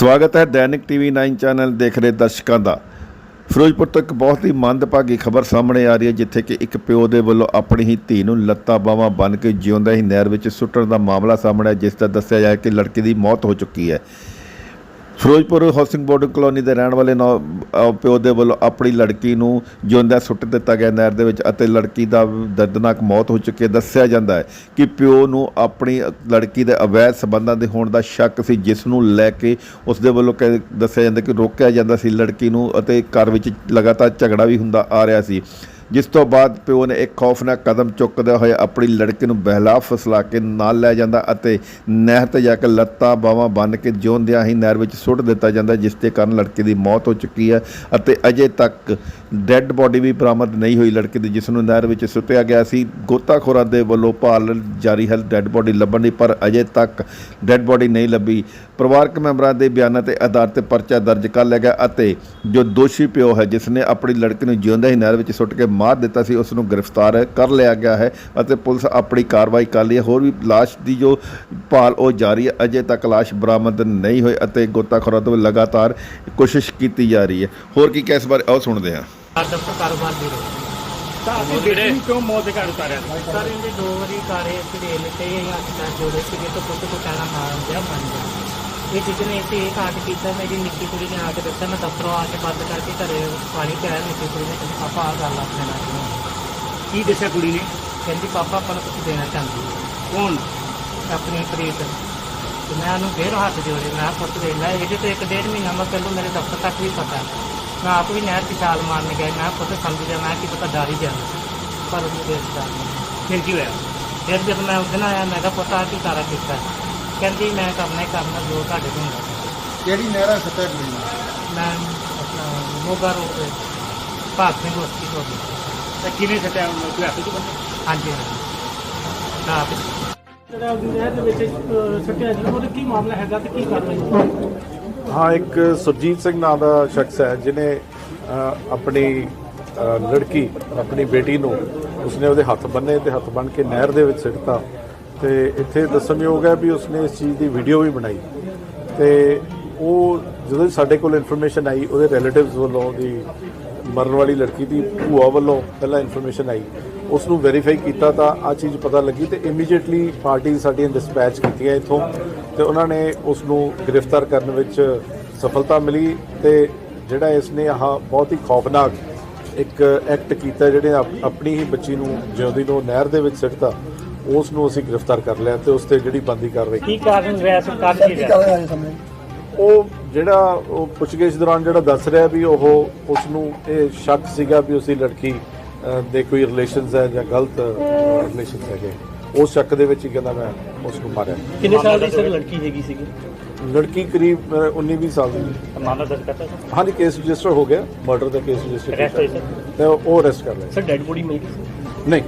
ਸਵਾਗਤ ਹੈ ਦੈਨਿਕ TV 9 channel ਦੇਖ ਰਹੇ ਦਰਸ਼ਕਾਂ ਦਾ। ਫਿਰੋਜ਼ਪੁਰ ਤੋਂ ਇੱਕ ਬਹੁਤ ਹੀ ਮੰਦਭਾਗੀ ਖਬਰ ਸਾਹਮਣੇ ਆ ਰਹੀ ਹੈ, ਜਿੱਥੇ ਕਿ ਇੱਕ ਪਿਓ ਦੇ ਵੱਲੋਂ ਆਪਣੀ ਹੀ ਧੀ ਨੂੰ ਲੱਤਾਂ ਬਾਹਾਂ ਬੰਨ੍ਹ ਕੇ ਜਿਉਂਦਾ ਹੀ ਨਹਿਰ ਵਿੱਚ ਸੁੱਟਣ ਦਾ ਮਾਮਲਾ ਸਾਹਮਣੇ ਆਇਆ, ਜਿਸ ਦਾ ਦੱਸਿਆ ਜਾ ਕਿ ਲੜਕੀ ਦੀ ਮੌਤ ਹੋ ਚੁੱਕੀ ਹੈ। ਫਿਰੋਜ਼ਪੁਰ ਹਾਊਸਿੰਗ ਬੋਰਡ ਕਲੋਨੀ ਦੇ ਰਹਿਣ ਵਾਲੇ ਨੌ- ਪਿਓ ਦੇ ਵੱਲੋਂ ਆਪਣੀ ਲੜਕੀ ਨੂੰ ਜਿਉਂਦਾ ਸੁੱਟ ਦਿੱਤਾ ਗਿਆ ਨਹਿਰ ਦੇ ਵਿੱਚ ਅਤੇ ਲੜਕੀ ਦਾ ਦਰਦਨਾਕ ਮੌਤ ਹੋ ਚੁੱਕੀ ਹੈ। ਦੱਸਿਆ ਜਾਂਦਾ ਹੈ ਕਿ ਪਿਓ ਨੂੰ ਆਪਣੀ ਲੜਕੀ ਦੇ ਅਵੈਧ ਸਬੰਧਾਂ ਦੇ ਹੋਣ ਦਾ ਸ਼ੱਕ ਸੀ, ਜਿਸ ਨੂੰ ਲੈ ਕੇ ਉਸ ਦੇ ਵੱਲੋਂ ਕਹਿ- ਦੱਸਿਆ ਜਾਂਦਾ ਕਿ ਰੋਕਿਆ ਜਾਂਦਾ ਸੀ ਲੜਕੀ ਨੂੰ ਅਤੇ ਘਰ ਵਿੱਚ ਲਗਾਤਾਰ ਝਗੜਾ ਵੀ ਹੁੰਦਾ ਆ ਰਿਹਾ ਸੀ। ਜਿਸ ਤੋਂ ਬਾਅਦ ਪਿਓ ਨੇ ਇੱਕ ਖੌਫਨਾਕ ਕਦਮ ਚੁੱਕਦੇ ਹੋਇਆ ਆਪਣੀ ਲੜਕੀ ਨੂੰ ਬਹਿਲਾ ਫਸਲਾ ਕੇ ਨਾਲ ਲੈ ਜਾਂਦਾ ਅਤੇ ਨਹਿਰ ਤੇ ਜਾ ਕੇ ਲੱਤਾਂ ਬਾਹਾਂ ਬੰਨ੍ਹ ਕੇ ਜਿਉਂਦਿਆਂ ਹੀ ਨਹਿਰ ਵਿੱਚ ਸੁੱਟ ਦਿੱਤਾ ਜਾਂਦਾ, ਜਿਸ ਦੇ ਕਾਰਨ ਲੜਕੀ ਦੀ ਮੌਤ ਹੋ ਚੁੱਕੀ ਹੈ ਅਤੇ ਅਜੇ ਤੱਕ ਡੈੱਡ ਬੋਡੀ ਵੀ ਬਰਾਮਦ ਨਹੀਂ ਹੋਈ ਲੜਕੀ ਦੀ, ਜਿਸ ਨੂੰ ਨਹਿਰ ਵਿੱਚ ਸੁੱਟਿਆ ਗਿਆ ਸੀ। ਗੋਤਾਖੋਰਾਂ ਦੇ ਵੱਲੋਂ ਭਾਲ ਜਾਰੀ ਹੈ ਡੈੱਡ ਬੋਡੀ ਲੱਭਣ ਦੀ, ਪਰ ਅਜੇ ਤੱਕ ਡੈੱਡ ਬੋਡੀ ਨਹੀਂ ਲੱਭੀ। ਪਰਿਵਾਰਕ ਮੈਂਬਰਾਂ ਦੇ ਬਿਆਨਾਂ ਤੇ ਆਧਾਰ ਤੇ ਪਰਚਾ ਦਰਜ ਕਰ ਲਿਆ ਗਿਆ ਅਤੇ ਜੋ ਦੋਸ਼ੀ ਪਿਓ ਹੈ ਜਿਸ ਨੇ ਆਪਣੀ ਲੜਕੀ ਨੂੰ ਜਿਉਂਦਾ ਹੀ ਨਹਿਰ ਵਿੱਚ ਸੁੱਟ ਕੇ ਮਾਰ ਦਿੱਤਾ ਸੀ ਉਸ ਨੂੰ ਗ੍ਰਿਫਤਾਰ ਕਰ ਲਿਆ ਗਿਆ ਹੈ ਅਤੇ ਪੁਲਿਸ ਆਪਣੀ ਕਾਰਵਾਈ ਕਰ ਰਹੀ ਹੈ। ਹੋਰ ਵੀ ਲਾਸ਼ ਦੀ ਜੋ ਭਾਲ ਉਹ ਜਾਰੀ ਹੈ ਅਜੇ ਤੱਕ ਲਾਸ਼ ਬਰਾਮਦ ਨਹੀਂ ਹੋਈ ਅਤੇ ਗੋਤਾਖੋਰਾਂ ਤੋਂ ਲਗਾਤਾਰ ਕੋਸ਼ਿਸ਼ ਕੀਤੀ ਜਾ ਰਹੀ ਹੈ। ਹੋਰ ਕੀ ਕਿਸ ਬਾਰੇ ਆਓ ਸੁਣਦੇ ਹਾਂ। ਕਾਰੋਬਾਰ ਦੇ ਤਾਂ ਅਸੀਂ ਬੇਟੀ ਨੂੰ ਕਿਉਂ ਮੌਤ ਦੇ ਘਰ ਉਤਾਰਿਆ ਸਰ ਇਹਦੇ ਦੋ ਵਾਰੀ ਕਾਰੇ ਸਵੇਲ ਤੇ ਇਹ ਹੱਥ ਨਾਲ ਜੋੜੇ ਸੀਗੇ ਤਾਂ ਪੁੱਤ ਕੁਟਾਣਾ ਮਾਰਨ ਦਿਆ ਮੰਨ ਗਿਆ। ਇਹ ਜਿਸਨੇ ਇੱਥੇ ਇਹ ਕਾਟ ਕੀਤਾ ਮੇਰੀ ਨਿੱਕੀ ਕੁੜੀ ਨੇ ਆ ਕੇ ਦੱਸਿਆ ਮੈਂ ਦਫ਼ਤਰੋਂ ਆ ਕੇ ਬੰਦ ਕਰਕੇ ਘਰੇ ਪਾਣੀ ਪਿਆ ਨਿੱਕੀ ਕੁੜੀ ਨੇ ਕਹਿੰਦੀ ਪਾਪਾ ਆ ਗੱਲ ਆਪਣੇ ਨਾਲ। ਕੀ ਦੱਸਿਆ ਕੁੜੀ ਨੇ? ਕਹਿੰਦੀ ਪਾਪਾ ਆਪਾਂ ਨੂੰ ਕੁਝ ਦੇਣਾ ਚਾਹੁੰਦੀ ਹੈ। ਕੌਣ? ਆਪਣੀ ਪ੍ਰੀਤ। ਤੇ ਮੈਂ ਉਹਨੂੰ ਫੇਰ ਹੱਥ ਜੋੜੇ ਮੈਂ ਕਿਹਾ, ਪੁੱਤ ਦੇ ਲੈ ਇਹਦੇ ਤੇ ਇੱਕ ਡੇਢ ਮਹੀਨਾ ਮੈਂ ਪਹਿਲਾਂ ਮੇਰੇ ਦਫ਼ਤਰ ਤੱਕ ਵੀ ਪਤਾ ਮੈਂ ਆਪ ਵੀ ਨਹਿਰ 'ਚ ਛਾਲ ਮਾਰਨ ਗਿਆ ਮੈਂ ਕਿਹਾ, ਪੁੱਤ ਸਮਝ ਜਾ ਮੈਂ ਕਿ ਪਤਾ ਡਰ ਹੀ ਜਾਣਾ ਪਰ ਉਹਨੂੰ ਦੇਰ ਫਿਰ ਕੀ ਹੋਇਆ? ਫਿਰ ਜਦ ਮੈਂ ਉਸ ਦਿਨ ਆਇਆ ਮੈਂ ਕਿਹਾ ਪੁੱਤ ਆ ਕੀ ਸਾਰਾ ਕੀਤਾ? ਕਹਿੰਦੀ ਮੈਂ ਕਰਨਾ ਹੀ ਕਰਨਾ ਜੋ ਤੁਹਾਡੇ ਤੋਂ ਹੁੰਦਾ। ਕਿਹੜੀ ਨਹਿਰਾ ਕੁੜੀ ਨੂੰ? ਮੈਂ ਆਪਣਾ ਮੋਗਾ ਰੋਡ ਤੇ ਭਾਗ ਸਿੰਘ ਹਸਪੀਟਲ ਤੋਂ ਤਾਂ ਕਿਵੇਂ ਸੱਟਿਆ ਉਹਨੂੰ? ਕੋਈ ਹੱਥ ਚ ਬੰਦੇ? ਹਾਂਜੀ ਹਾਂਜੀ। ਆਪ ਜਿਹੜਾ ਨਹਿਰ ਦੇ ਵਿੱਚ ਅਹ, ਸੁੱਟਿਆ ਜੀ ਉਹਦਾ ਕੀ ਮਾਮਲਾ ਹੈਗਾ ਤੇ ਕੀ ਕਾਰਵਾਈ ਹਾਂ ਇੱਕ ਸੁਰਜੀਤ ਸਿੰਘ ਨਾਂ ਦਾ ਸ਼ਖਸ ਹੈ ਜਿਨੇ ਅ, ਆਪਣੀ ਅ, ਲੜਕੀ ਆਪਣੀ ਬੇਟੀ ਨੂੰ ਉਸਨੇ ਉਹਦੇ ਹੱਥ ਬੰਨੇ ਤੇ ਹੱਥ ਬੰਨ ਕੇ ਨਹਿਰ ਦੇ ਵਿੱਚ ਸਿੱਟਤਾ। ਤੇ ਇੱਥੇ ਦੱਸਣਯੋਗ ਹੈ ਵੀ ਉਸਨੇ ਇਸ ਚੀਜ਼ ਦੀ ਵੀਡੀਓ ਵੀ ਬਣਾਈ। ਤੇ ਉਹ ਜਦੋਂ ਸਾਡੇ ਕੋਲ ਇਨਫੋਰਮੇਸ਼ਨ ਆਈ, ਉਹਦੇ ਰਿਲੇਟਿਵਸ ਵੱਲੋਂ ਉਹਦੀ ਮਰਨ ਵਾਲੀ ਲੜਕੀ ਦੀ ਭੂਆ ਵੱਲੋਂ ਪਹਿਲਾਂ ਇਨਫੋਰਮੇਸ਼ਨ ਆਈ। ਉਸ ਨੂੰ ਵੈਰੀਫਾਈ ਕੀਤਾ ਤਾਂ ਆ ਚੀਜ਼ ਪਤਾ ਲੱਗੀ ਤੇ ਇਮੀਡੀਏਟਲੀ ਪਾਰਟੀ ਸਾਡੀਆਂ ਡਿਸਪੈਚ ਕੀਤੀਆਂ ਇਥੋਂ ਤੇ ਉਹਨਾਂ ਨੇ ਉਸ ਨੂੰ ਗ੍ਰਿਫਤਾਰ ਕਰਨ ਵਿੱਚ ਸਫਲਤਾ ਮਿਲੀ ਤੇ ਜਿਹੜਾ ਇਸ ਨੇ ਆਹ ਬਹੁਤ ਹੀ ਖੌਫਨਾਕ ਇੱਕ ਐਕਟ ਕੀਤਾ, ਜਿਹੜੇ ਆਪਣੀ ਹੀ ਬੱਚੀ ਨੂੰ ਜਿਉਂਦੀ ਨੂੰ ਨਹਿਰ ਦੇ ਵਿੱਚ ਸਿੱਟਤਾ। ਉਸ ਨੂੰ ਅਸੀਂ ਗ੍ਰਿਫਤਾਰ ਕਰ ਲਿਆ ਤੇ ਉਸ ਤੇ ਜਿਹੜੀ ਬੰਦੀ ਕਾਰਵਾਈ ਕੀ ਕਾਰਨ ਰਿਹਾ ਸੀ? ਕਾਰਨ ਕੀ ਰਿਹਾ? ਉਹ ਜਿਹੜਾ ਉਹ ਪੁੱਛਗਿੱਛ ਦੌਰਾਨ ਜਿਹੜਾ ਦੱਸ ਰਿਹਾ ਵੀ ਉਹ ਉਸ ਨੂੰ ਇਹ ਸ਼ੱਕ ਸੀਗਾ ਵੀ ਉਸਦੀ ਲੜਕੀ ਦੇ ਕੋਈ ਰਿਲੇਸ਼ਨਸ ਹੈ ਜਾਂ ਗਲਤ ਰਿਲੇਸ਼ਨਸ ਹੈਗੇ। ਉਸ ਸ਼ੱਕ ਦੇ ਵਿੱਚ ਹੀ ਕਹਿੰਦਾ ਮੈਂ ਉਸ ਨੂੰ ਮਾਰਿਆ। ਕਿੰਨੇ ਸਾਲ ਦੀ ਸਰ ਲੜਕੀ ਹੈਗੀ ਸੀਗੀ? ਲੜਕੀ ਕਰੀਬ 19 20 ਸਾਲ ਦੀ। ਸੀ। ਮਾਮਲਾ ਦਰਜ ਕਰਤਾ ਸਰ? ਹਾਂਜੀ ਕੇਸ ਰਜਿਸਟਰ ਹੋ ਗਿਆ। ਮਰਡਰ ਦਾ ਕੇਸ ਰਜਿਸਟਰ? ਤੇ ਉਹ ਅਰੈਸਟ ਕਰ ਲਿਆ। ਸਰ ਡੈਡ ਬੋਡੀ ਮਿਲ ਗਈ ਸੀ? ਨਹੀਂ।